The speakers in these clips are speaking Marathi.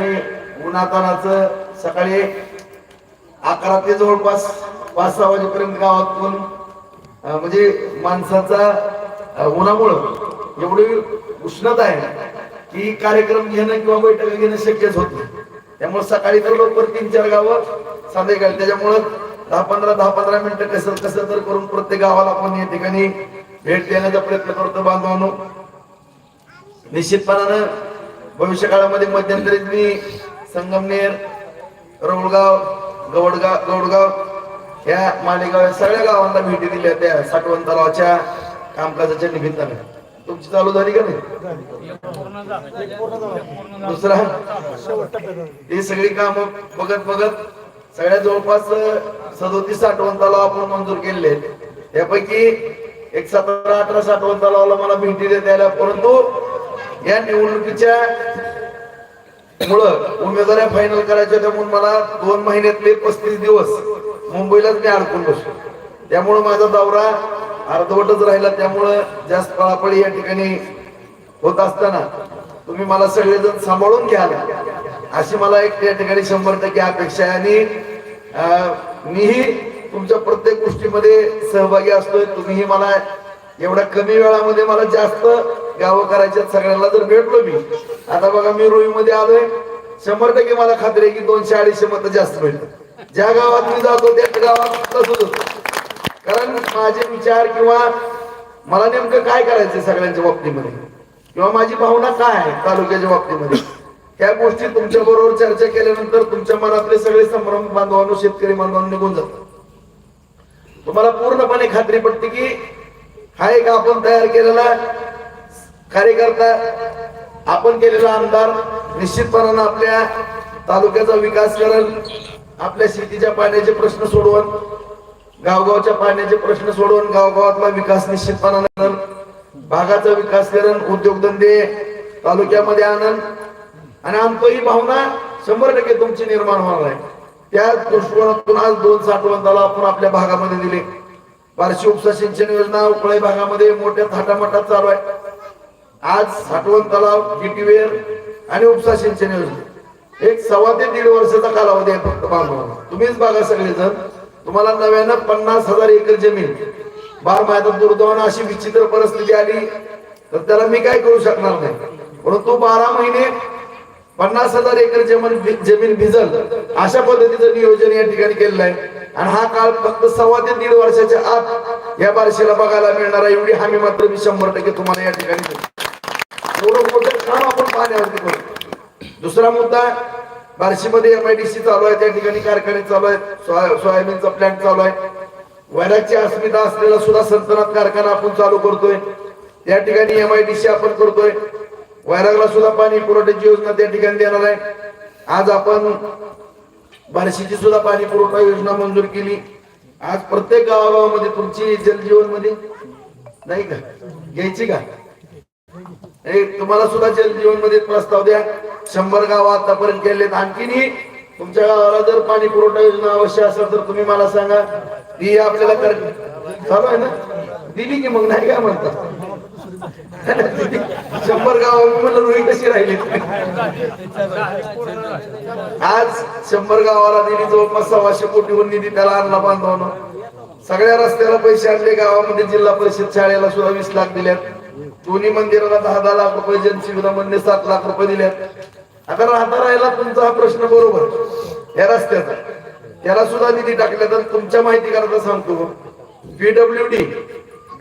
ठिकाणी उन्हातानाचं सकाळी अकरा ते जवळपास पाच सहा वाजेपर्यंत गावातून म्हणजे माणसाचा उन्हामुळं एवढी उष्णता आहे की कार्यक्रम घेणं किंवा बैठक घेणं शक्यच होत नाही. त्यामुळे सकाळी तर लवकर तीन चार गावं. संध्याकाळी त्याच्यामुळं दहा पंधरा दहा पंधरा मिनिटं कसं कसं तर करून प्रत्येक गावाला आपण या ठिकाणी भेट देण्याचा प्रयत्न करतो बांधवांनो. निश्चितपणानं भविष्य काळामध्ये मध्यंतरीत मी संगमनेर रौळगाव गवडगाव गौडगाव या मालेगाव या सगळ्या गावांना भेटी दिल्या त्या साठवण तलावाच्या कामकाजाच्या निमित्ताने. तुमची चालू झाली का नाही? दुसरा? ही सगळी काम बघत बघत सगळ्या जवळपास सदोतीस साठवण तलाव आपण मंजूर केलेले त्यापैकी एक सतरा अठरा साठवण तलावाला मला भेटी देता आल्या परंतु या निवडणुकीच्या मुळं उमेदवाऱ्या फायनल करायच्या त्यामुळे मला दोन महिन्यातले पस्तीस दिवस मुंबईलाच मी अडकून बसलो. त्यामुळं माझा दौरा अर्धवटच राहिला. त्यामुळं जास्त पळापळी या ठिकाणी होत असताना तुम्ही मला सगळेजण सांभाळून घ्याल अशी मला एक या ठिकाणी शंभर टक्के अपेक्षा आहे. आणि मीही तुमच्या प्रत्येक गोष्टीमध्ये सहभागी असतोय. तुम्हीही मला एवढ्या कमी वेळामध्ये मला जास्त गावं सगळ्यांना जर भेटलो मी आता बघा मी रोहीमध्ये आलोय शंभर टक्के मला खात्री आहे की दोनशे अडीचशे मत जास्त भेटतात ज्या गावात मी जातो त्या गावात तसंच कारण माझे विचार किंवा मला नेमकं काय करायचं सगळ्यांच्या बाबतीमध्ये? किंवा माझी भावना काय आहे तालुक्याच्या बाबतीमध्ये? त्या गोष्टी तुमच्या बरोबर चर्चा केल्यानंतर तुमच्या मनातले सगळे संभ्रम बांधवांनो शेतकरी बांधवांनो निघून जातात. तुम्हाला पूर्णपणे खात्री पडते की हा एक आपण तयार केलेला कार्यकर्ता आपण केलेला आमदार निश्चितपणानं आपल्या तालुक्याचा विकास करेल. आपल्या शेतीच्या पाण्याचे प्रश्न सोडवून गावगावच्या पाण्याचे प्रश्न सोडवून गावगावातला विकास निश्चितपणानं भागाचा विकास करण उद्योगधंदे तालुक्यामध्ये आनंद आणि आमचं ही भावना शंभर टक्के तुमची निर्माण होणार आहे. त्या दृष्टिकोनातून आज दोन साठवण आपण आपल्या भागामध्ये दिले. बार्शी उपसा सिंचन योजना उपळई भागामध्ये मोठ्या थाटामाटात चालू आहे. आज साठवण तलाव किटीवेर आणि उपसा सिंचन योजना. एक सव्वा ते दीड वर्षाचा कालावधी आहे फक्त बांधवांना तुम्हीच बघा सगळेजण. तुम्हाला नव्यानं पन्नास हजार एकर जमीन. बार मैदान दुर्दैवानं अशी विचित्र परिस्थिती आली तर त्याला मी काय करू शकणार नाही. परंतु बारा महिने पन्नास हजार एकर जमीन जमीन भिजल अशा पद्धतीचं नियोजन या ठिकाणी केलेलं आहे. आणि हा काळ फक्त सव्वा ते दीड वर्षाच्या आत या बारशीला बघायला मिळणार आहे. एवढी हमी मात्र मी शंभर टक्के तुम्हाला या ठिकाणी देतो. एवढं मोठं काम आपण पाण्यावरती करू दुसरा मुद्दा बार्शीमध्ये एम आय डी सी चालू आहे त्या ठिकाणी कारखाने चालू आहेत सोया- सोयाबीनचा प्लॅन्ट चालू आहे. वैरागची अस्मिता असलेला सुद्धा संतनात कारखाना आपण चालू करतोय. त्या ठिकाणी एम आय डी सी आपण करतोय. वैरागला सुद्धा पाणी पुरवठ्याची योजना त्या ठिकाणी देणार आहे. आज आपण बार्शीची सुद्धा पाणी पुरवठा योजना मंजूर केली. आज प्रत्येक गावागावामध्ये तुमची जलजीवनमध्ये नाही का? घ्यायची का? तुम्हाला सुद्धा जलजीवनमध्ये प्रस्ताव द्या. शंभर गाव आतापर्यंत केलेत आणखीनही तुमच्या गावाला जर पाणी पुरवठा योजना आवश्यक असेल तर तुम्ही मला सांगा. ही आपल्याला कर चालू आहे ना? दिली की मग नाही काय म्हणतात शंभर गाव म्हणलं रोही कशी राहिली? आज शंभर गावाला दिली जवळपास सव्वाशे कोटीवर निधी त्याला आणला बांधवणं सगळ्या रस्त्याला पैसे आणले. गावामध्ये जिल्हा परिषद शाळेला सुद्धा वीस लाख दिल्यात. दोन्ही मंदिराला दहा दहा लाख रुपये जनसुविधा सात लाख रुपये दिले आता राहता राहिला तुमचा हा प्रश्न बरोबर. या रस्त्याचा. त्याला सुद्धा निधी टाकल्या तर तुमच्या माहिती करता सांगतो. पीडब्ल्यू डी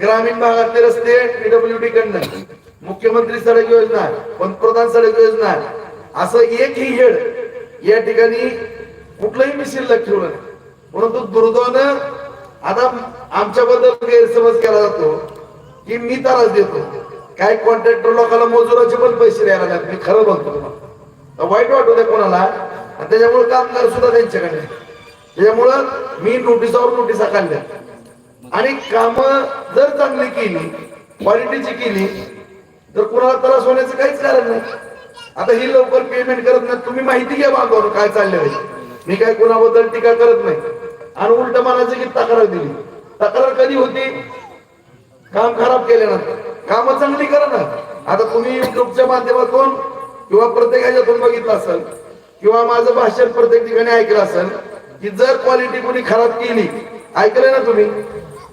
ग्रामीण भागातले रस्ते पीडब्ल्यू डी कडनं मुख्यमंत्री सडक योजना पंतप्रधान सडक योजना असं एकही हेड या ठिकाणी कुठलंही मी शिल्लक ठेवलं नाही. परंतु दुर्दैवानं आता आमच्याबद्दल गैरसमज केला जातो की मी त्रास देतो. काय कॉन्ट्रॅक्टर लोकांना मजुराचे पण पैसे द्यायला लागले मी खरं बोलतो तुम्हाला. तर वाईट वाटू दे कोणाला. आणि त्याच्यामुळे कामगार सुद्धा त्यांच्याकडे त्याच्यामुळं मी नोटिसावर नोटिसा काढल्या आणि काम जर चांगली केली क्वालिटीची केली तर कुणाला त्रास होण्याचं काहीच कारण नाही. आता ही लवकर पेमेंट करत नाही. तुम्ही माहिती घ्या बांधवर काय चाललंय. मी काय कुणाबद्दल टीका करत नाही. आणि उलट म्हणायचं की तक्रार दिली. तक्रार कधी होती? काम खराब केल्यानंतर. काम चांगली करा ना. आता तुम्ही युट्यूबच्या माध्यमातून किंवा प्रत्येक ह्याच्यातून बघितलं असेल किंवा माझं भाषण प्रत्येक ठिकाणी ऐकलं असेल की जर क्वालिटी कोणी खराब केली ऐकलं ना तुम्ही?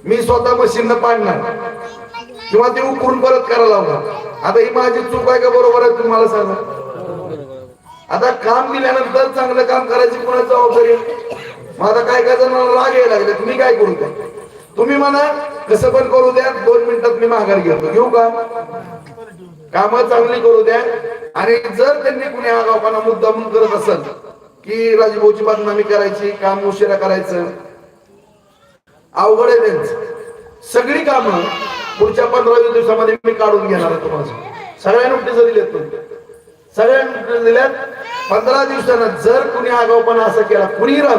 मी स्वतः मशीन पाडणार. किंवा ते उकरून परत करायला लावणार. आता ही माझी चूक आहे का बरोबर आहे तुम्ही मला सांगा? आता काम दिल्यानंतर चांगलं काम करायची कोणाची जबाबदारी आहे? मग आता काय काय जणांना राग यायला लागले. तुम्ही काय करू द्या तुम्ही म्हणा कसं पण करू द्या दोन मिनिटात मी माघार घेतो. घेऊ का? काम चांगली करू द्या. आणि जर त्यांनी कुणी आगावपणा मुद्दा म्हणून करत असेल की राजभाऊची बदनामी करायची काम उशिरा करायचं अवघड आहे त्यांचं. सगळी कामं पुढच्या पंधरा वीस दिवसामध्ये मी काढून घेणार आहे तुम्हाला. सगळ्या नोटीस दिल्यात तुम्ही. सगळ्या नोटीस दिल्यात. पंधरा दिवसानं जर कुणी आगावपणा असं केला कुणी राहू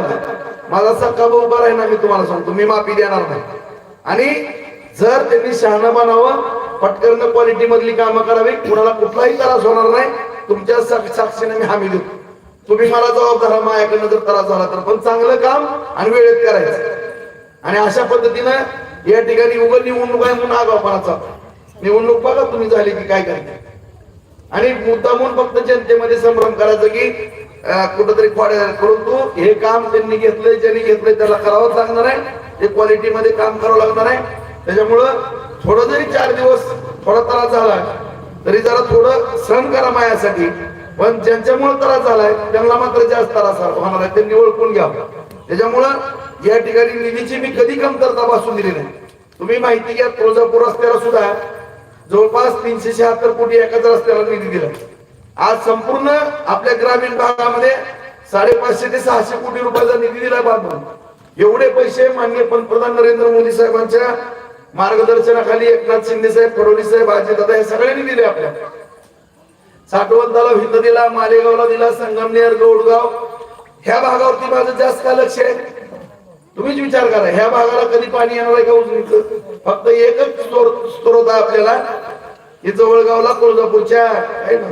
माझा सक्का उभा आहे ना मी तुम्हाला सांगतो. मी माफी देणार नाही. आणि जर त्यांनी शहाणं बनावं पटकन क्वालिटी मधली कामं करावी कुणाला कुठलाही त्रास होणार नाही तुमच्या साक्षीने मी हमी देतो. तुम्ही मला जबाबदार माझ्याकडनं जर त्रास झाला तर. पण चांगलं काम आणि वेळेत करायचं. आणि अशा पद्धतीनं या ठिकाणी उघड निवडणूक आहे म्हणून आगावपणाचा निवडणूक बघा तुम्ही झाली की काय करते आणि मुद्दा म्हणून फक्त जनतेमध्ये संभ्रम करायचं की कुठंतरी परंतु हे काम त्यांनी घेतलंय ज्यांनी घेतलंय त्याला करावंच लागणार आहे. ते क्वालिटी मध्ये काम करावं लागणार आहे. त्याच्यामुळं थोडं जरी चार दिवस थोडा त्रास झाला तरी जरा थोडं सहन करा मायासाठी. पण ज्यांच्यामुळे त्रास झालाय त्यांना मात्र जास्त त्रास होणार आहे. त्यांनी ओळखून घ्या. त्याच्यामुळं या ठिकाणी निधीची मी कधी कमतरता भासून दिली नाही. तुम्ही माहिती घ्या तुळजापूर रस्त्याला सुद्धा जवळपास तीनशे शहात्तर कोटी एकाच रस्त्याला निधी दिला. आज संपूर्ण आपल्या ग्रामीण भागामध्ये साडेपाचशे ते सहाशे कोटी रुपयाचा निधी दिला बांधून एवढे पैसे माननीय पंतप्रधान नरेंद्र मोदी साहेबांच्या मार्गदर्शनाखाली एकनाथ शिंदे साहेब फडणवीस साहेब अजितदादा हे सगळ्यांनी दिले आपल्या. साठवंताला हिंद दिला मालेगावला दिला संगमनेर गौडगाव. ह्या भागावरती माझं जास्त का लक्ष आहे? तुम्हीच विचार करा. ह्या भागाला कधी पाणी येणार आहे का उजनीच फक्त एकच स्त्रोत स्त्रोत आहे आपल्याला. हे जवळगावला तुळजापूरच्या आहे ना?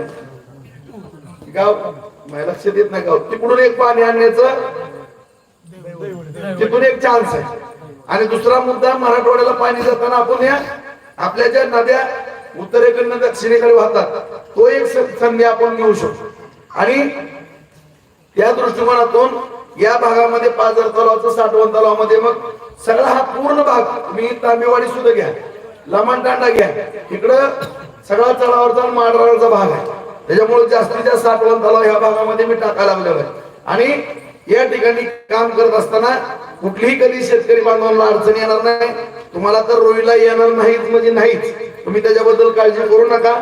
गाव माझ्या लक्षात येत नाही गाव. तिकडून एक पाणी आणण्याचं तिथून एक चान्स आहे. आणि दुसरा मुद्दा मराठवाड्याला पाणी जाताना आपण या आपल्या ज्या नद्या उत्तरेकडनं दक्षिणेकडे वाहतात तो एक संधी आपण घेऊ शकतो. आणि या दृष्टिकोनातून या भागामध्ये पाजर तलावाचं साठवण तलावामध्ये मग सगळा हा पूर्ण भाग तुम्ही तांबेवाडी सुद्धा घ्या लमाणतांडा घ्या. इकडं सगळा चढावरचा माडराळचा भाग आहे. त्याच्यामुळे जास्तीत जास्त साठवण तलाव या भागामध्ये मी टाकायला लागलेला आहे आणि या ठिकाणी काम करत असताना कुठलीही कधी शेतकरी बांधवांना अडचण येणार नाही. तुम्हाला तर रोईला येणार नाहीत म्हणजे नाहीच. तुम्ही त्याच्याबद्दल काळजी करू नका.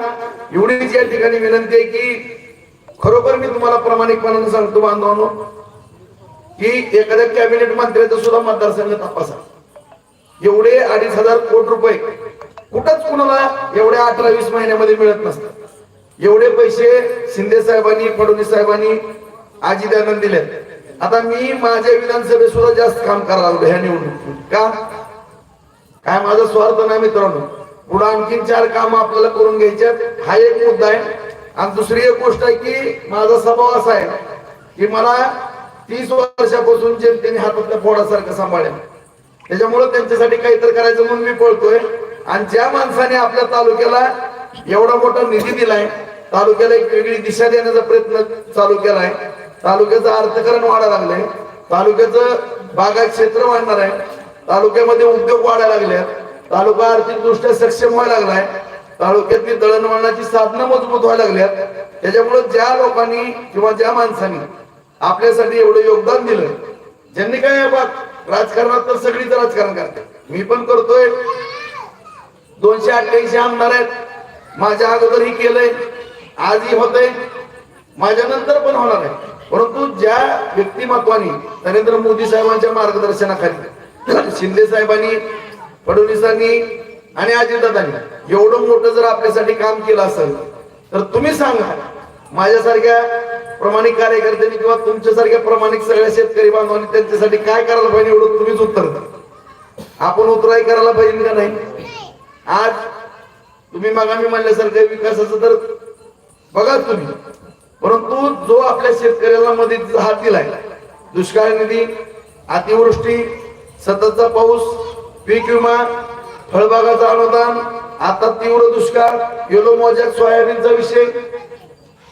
एवढीच या ठिकाणी विनंती आहे की खरोखर मी तुम्हाला प्रामाणिकपणाने सांगतो बांधवांनो की एखाद्या कॅबिनेट मंत्र्याचा सुद्धा मतदारसंघ तपासा. एवढे अडीच हजार कोटी रुपये कुठंच कुणाला एवढ्या अठरा वीस महिन्यामध्ये मिळत नसतात. एवढे पैसे शिंदे साहेबांनी फडणवीस साहेबांनी आजीदानंद दिलेत. आता मी माझ्या विधानसभेत सुद्धा जास्त काम करायला लागलो ह्या निवडणुकीत का? काय माझा स्वार्थ नाही मित्रांनो. पुढे आणखीन चार काम आपल्याला करून घ्यायचे हा एक मुद्दा आहे. आणि दुसरी एक गोष्ट आहे की माझा स्वभाव असा आहे की मला तीस वर्षापासून जनतेने हातातल्या फोडासारखं सांभाळेल. त्याच्यामुळे त्यांच्यासाठी काहीतरी करायचं म्हणून मी पळतोय. आणि ज्या माणसाने आपल्या तालुक्याला एवढा मोठा निधी दिलाय तालुक्याला एक वेगळी दिशा देण्याचा प्रयत्न चालू केलाय तालुक्याचं अर्थकरण वाढायला लागलंय. तालुक्याचं बागायत क्षेत्र वाढणार आहे. तालुक्यामध्ये उद्योग वाढायला लागले तालुका आर्थिकदृष्ट्या सक्षम व्हायला लागलाय. तालुक्यातली दळणवळणाची साधनं मजबूत व्हायला लागल्यात त्याच्यामुळे ज्या लोकांनी किंवा ज्या माणसांनी आपल्यासाठी एवढं योगदान दिलं ज्यांनी काय बघ राजकारणात तर सगळीच राजकारण करते मी पण करतोय. दोनशे अठ्ठ्याऐंशी आमदार आहेत. माझ्या अगोदर ही केलंय. आजही होतंय. माझ्या नंतर पण होणार आहे. परंतु ज्या व्यक्तिमत्वानी नरेंद्र मोदी साहेबांच्या मार्गदर्शनाखाली शिंदे साहेबांनी फडणवीसांनी आणि अजितदादांनी एवढं मोठं जर आपल्यासाठी काम केलं असेल तर तुम्ही सांगा माझ्यासारख्या प्रामाणिक कार्यकर्त्यांनी किंवा तुमच्यासारख्या प्रामाणिक सगळ्या शेतकरी बांधवांनी त्यांच्यासाठी काय करायला पाहिजे एवढं तुम्हीच उत्तर द्या. आपण उतराई करायला पाहिजे का नाही? आज तुम्ही मागामी म्हणल्यासारखं विकासाचं तर बघा तुम्ही. परंतु जो आपल्या शेतकऱ्याला मदतीचा हात दिलाय दुष्काळ निधी अतिवृष्टी सततचा पाऊस पीक विमा फळबागाचं अनुदान आता तीव्र दुष्काळ येलो मोजॅक सोयाबीनचा विषय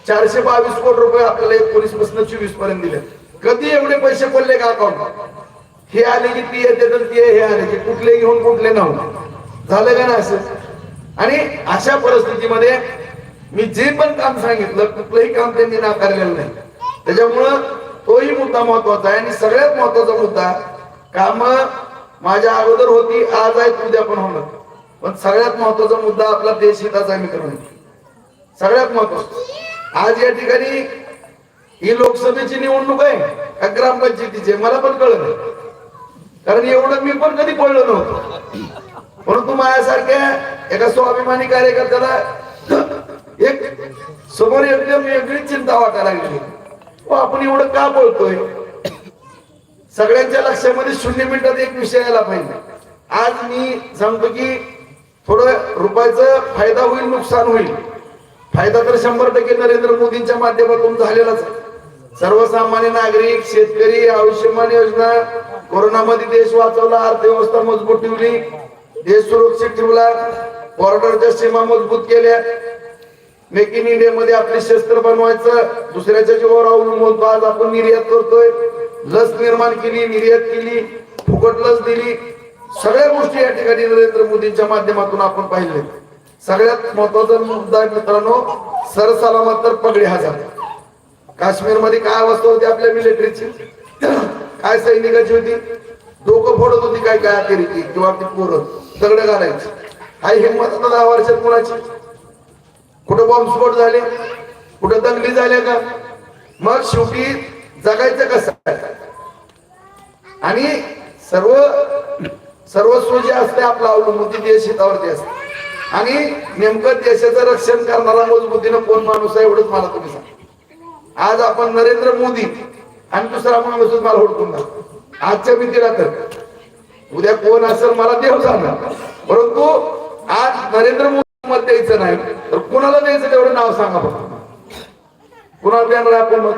चारशे बावीस कोटी रुपये आपल्याला एकोणीसपासून चोवीसपर्यंत दिले कधी एवढे पैसे पडले का अकाउंट हे आले की ती येते तर ती हे आले की कुठले घेऊन कुठले नव्हते झालं का ना असं? आणि अशा परिस्थितीमध्ये मी जे पण काम सांगितलं कुठलंही काम त्यांनी नाकारलेलं नाही. त्याच्यामुळं तोही मुद्दा महत्त्वाचा आहे. आणि सगळ्यात महत्त्वाचा मुद्दा काम माझ्या अगोदर होती आज आहेत उद्या पण होणार. पण सगळ्यात महत्त्वाचा मुद्दा आपला देश हिताचा आहे मित्रांनो. सगळ्यात महत्त्वाचा. आज या ठिकाणी ही लोकसभेची निवडणूक आहे का ग्रामपंचायतीची मला पण कळलं नाही. कारण एवढं मी पण कधी पडलो नव्हतं. परंतु माझ्यासारख्या एका स्वाभिमानी कार्यकर्त्याला एक समोर एकदम वेगळी चिंता वाटायला लागली. व आपण एवढं का बोलतोय? सगळ्यांच्या लक्षामध्ये शून्य मिनिटात एक विषय यायला पाहिजे. आज मी सांगतो की थोडं रुपयाचा फायदा होईल नुकसान होईल. फायदा तर शंभर टक्के नरेंद्र मोदींच्या माध्यमातून झालेलाच आहे. सर्वसामान्य नागरिक शेतकरी आयुष्यमान योजना कोरोनामध्ये देश वाचवला अर्थव्यवस्था मजबूत ठेवली देश सुरक्षित ठेवला बॉर्डरच्या सीमा मजबूत केल्या. मेक इन इंडिया मध्ये आपले शस्त्र बनवायचं दुसऱ्याच्या जीवावर अवलंबून आज आपण निर्यात करतोय. लस निर्माण केली निर्यात केली फुकट लस दिली. सगळ्या गोष्टी या ठिकाणी नरेंद्र मोदींच्या माध्यमातून आपण पाहिले सगळ्यात महत्त्वाचा मुद्दा आहे मित्रांनो सरसलामत तर पगडी हजार काश्मीरमध्ये काय अवस्था होती आपल्या मिलिटरीची काय सैनिकाची होती? डोकं फोडत होती काय काय अखेरीची? किंवा ती पोरं? दगड घालायची. हाय हिंमत दहा वर्षात मुलाची. कुठं बॉम्बस्फोट झाले? कुठं दंगली झाल्या का? मग शेवटी जगायचं कसं? आणि सर्व सर्वस्व जे असते आपलं अवलंबून ते देश हितावरती असते. आणि नेमकं देशाचं रक्षण करणारा मजबूतीनं कोण माणूस आहे एवढंच मला तुम्ही सांगा. आज आपण नरेंद्र मोदी आणि दुसरा माणूस मला हुडकून दाखव. आजच्या भीतीला तर. उद्या कोण असेल मला देव सांगा परंतु आज नरेंद्र मोदी मत द्यायचं नाही. तर कुणाला द्यायचं तेवढं नाव सांगा फक्त. कुणाला देणार आपण मत?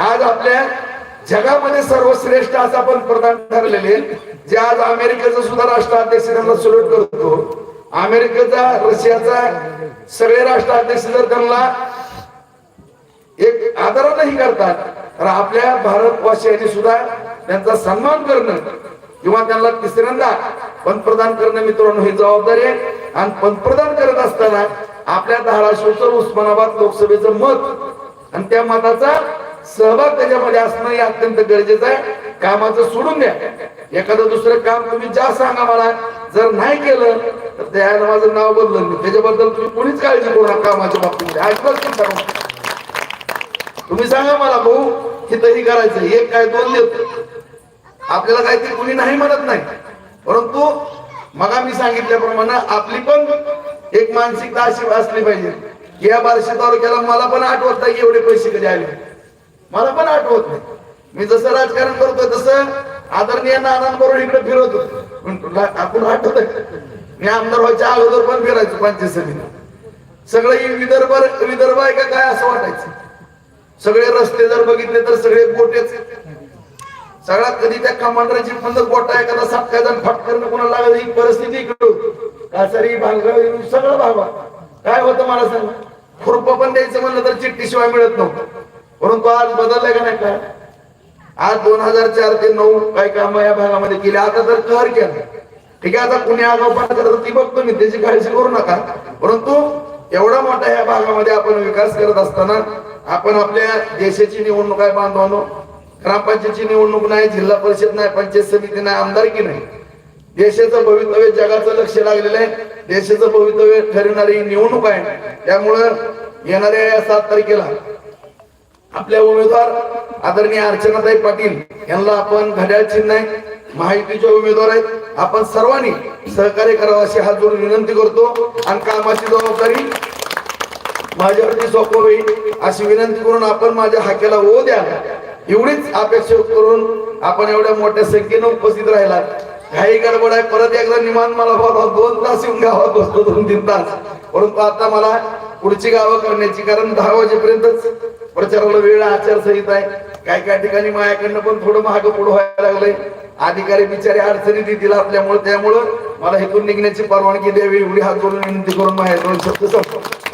आज आपल्या जगामध्ये सर्वश्रेष्ठ असं आपण प्रधान ठरलेले जे आज अमेरिकेचा सुद्धा राष्ट्राध्यक्ष त्यांना सल्यूट करतो. अमेरिकेचा रशियाचा सगळे राष्ट्राध्यक्ष जर त्यांना एक आदरानही करतात तर आपल्या भारतवासियांनी सुद्धा त्यांचा सन्मान करणं किंवा त्यांना तिसऱ्यांदा पंतप्रधान करणं मित्रांनो ही जबाबदारी आहे. आणि पंतप्रधान करत असताना आपल्या धाराशिवचं उस्मानाबाद लोकसभेचं मत आणि त्या मताचा सहभाग त्याच्यामध्ये असणं हे अत्यंत गरजेचं आहे. कामाचं सोडून द्या. एखादं दुसरं काम तुम्ही ज्या सांगा मला जर नाही केलं तर त्याला माझं नाव बदललं मी त्याच्याबद्दल तुम्ही कोणीच काळजी करू नका कामाच्या बाबतीमध्ये. ऐकलंच तुम्ही सांगा मला भाऊ हे तरी करायचं. एक काय दोन देत. आपल्याला काहीतरी कुणी नाही म्हणत नाही. परंतु मग मी सांगितल्याप्रमाणे आपली पण एक मानसिकता अशी असली पाहिजे. की या बारशे तालुक्याला मला पण आठवत नाही एवढे पैसे कधी आले. मला पण आठवत नाही. मी जसं राजकारण करतोय तसं आदरणीय नानांबरोबर इकडे फिरवतो आपण आठवत मी आमदार व्हायच्या अगोदर पण फिरायचो पंचायत समिती सगळं विदर्भ विदर्भ आहे का काय असं वाटायचं. सगळे रस्ते जर बघितले तर सगळे गोटेच सगळ्यात कधी त्या कमांडरची बंद गोटा एखादा सापकायचा फटकरणं कोणाला लागत ही परिस्थिती इकडे कासारी भांगराव सगळं भावा. काय होतं मला सांग? खुरप पण द्यायचं म्हणलं तर चिठ्ठी शिवाय मिळत नव्हतं. परंतु आज बदललंय का नाही काय? आज दोन हजार चार ते नऊ काय काम या भागामध्ये केले. आता तर कहर केलं. ठीक आहे आता कुणी आगाऊपणा करत ती बघतो मी. त्याची काळजी करू नका. परंतु एवढा मोठा या भागामध्ये आपण विकास करत असताना आपण आपल्या देशाची निवडणूक आहे बांधवानो. ग्रामपंचायतची निवडणूक नाही जिल्हा परिषद नाही पंचायत समिती नाही आमदारकी नाही? देशाचं भवितव्य जगाचं लक्ष लागलेलं आहे. देशाचं भवितव्य ठरवणारी निवडणूक आहे. त्यामुळं येणाऱ्या या सात तारखेला आपल्या उमेदवार आदरणीय अर्चनाताई पाटील यांना आपण घड्याळ चिन्ह आहे माहितीचे उमेदवार आहेत. आपण सर्वांनी सहकार्य करावं अशी हात जोडून विनंती करतो आणि कामाची जबाबदारी माझ्यावरती सोपवावी अशी विनंती करून आपण माझ्या हाकेला ओ द्या. एवढीच अपेक्षा करून आपण एवढ्या मोठ्या संख्येनं उपस्थित राहिला घाई गडबड आहे परत एकदा निमान मला बोलवा दोन तास येऊन गावात बसतो दोन तीन तास. परंतु आता मला पुढची गावं करण्याची कारण दहा वाजेपर्यंतच प्रचाराला वेळ आचारसंहिता आहे. काय काय ठिकाणी माझ्याकडनं पण थोडं महाग पुढं व्हायला लागलंय. अधिकारी बिचारे अडचणी देतील आपल्यामुळे त्यामुळं मला इथून निघण्याची परवानगी द्यावी एवढी हात करून विनंती करून माझ्या दोन शब्द संपतो